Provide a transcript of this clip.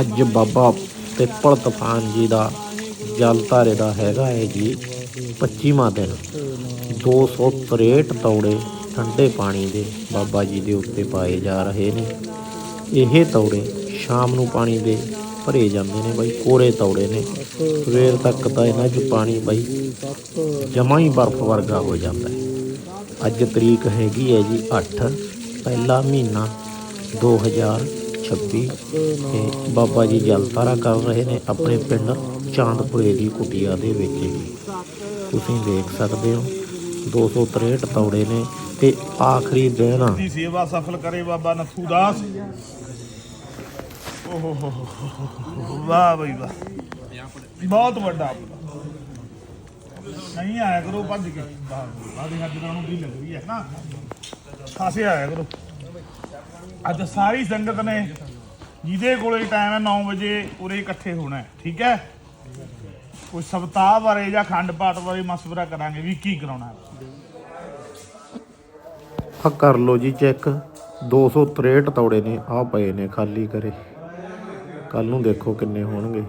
ਅੱਜ ਬਾਬਾ ਪਿੱਪਲ ਤੂਫਾਨ ਜੀ ਦਾ ਜਲ ਧਾਰੇ ਦਾ ਹੈਗਾ ਹੈ ਜੀ 25ਵਾਂ ਦਿਨ। 263 ਤੌੜੇ ਠੰਡੇ ਪਾਣੀ ਦੇ ਬਾਬਾ ਜੀ ਦੇ ਉੱਤੇ ਪਾਏ ਜਾ ਰਹੇ ਨੇ। ਇਹ ਤੌੜੇ ਸ਼ਾਮ ਨੂੰ ਪਾਣੀ ਦੇ ਭਰੇ ਜਾਂਦੇ ਨੇ ਬਾਈ, ਕੋਰੇ ਤੌੜੇ ਨੇ। ਸਵੇਰ ਤੱਕ ਤਾਂ ਇਹਨਾਂ 'ਚ ਪਾਣੀ ਬਾਈ ਜਮਾ ਹੀ ਬਰਫ਼ ਵਰਗਾ ਹੋ ਜਾਂਦਾ ਹੈ। ਅੱਜ ਤਰੀਕ ਹੈਗੀ ਹੈ ਜੀ 8 ਪਹਿਲਾ ਮਹੀਨਾ 2026 ਤੇ ਬਾਬਾ ਜੀ ਜਲ ਧਾਰਾ ਕਰ ਰਹੇ ਨੇ ਆਪਣੇ ਪਿੰਡ ਚਾਂਦਪੁਰੇ ਦੀ ਕੁਟੀਆ ਦੇ ਵਿੱਚ ਜੀ ਤੁਸੀਂ ਦੇਖ ਸਕਦੇ ਹੋ 263 ਤੌੜੇ ਨੇ ਤੇ ਆਖਰੀ ਦਿਨ ਦੀ ਸੇਵਾ ਸਫਲ ਕਰੇ ਬਾਬਾ ਨਥੂ ਦਾਸ। ਓਹ ਵਾਹ ਬਈ ਵਾਹ। ਬਹੁਤ ਵੱਡਾ ਨਹੀਂ ਆਇਆ ਕਰੋ, ਭੱਜ ਕੇ। ਵਾਹ ਦੇ ਅੱਜ ਨੂੰ ਵੀ ਲੱਗ ਰਹੀ ਹੈ ਨਾ। ਖਾਸੇ ਆਇਆ ਕਰੋ। ਅੱਜ ਸਾਰੀ ਸੰਗਤ ਨੇ ਜਿਹਦੇ ਕੋਲੇ ਟਾਈਮ ਹੈ 9 ਵਜੇ, ਉਰੇ ਇਕੱਠੇ ਹੋਣਾ ਹੈ, ਠੀਕ ਹੈ? ਕੋਈ ਸਬਤਾਹ ਬਾਰੇ ਜਾਂ ਖੰਡ ਪਾਠ ਬਾਰੇ ਮਸ਼ਵਰਾ ਕਰਾਂਗੇ, ਵੀ ਕੀ ਕਰਾਉਣਾ ਹੈ? ਆ ਕਰ ਲਓ ਜੀ ਚੈੱਕ 263 ਤੌੜੇ ਨੇ ਆ ਪਏ ਨੇ ਖਾਲੀ ਕਰੇ ਕੱਲ ਨੂੰ ਦੇਖੋ ਕਿੰਨੇ ਹੋਣਗੇ।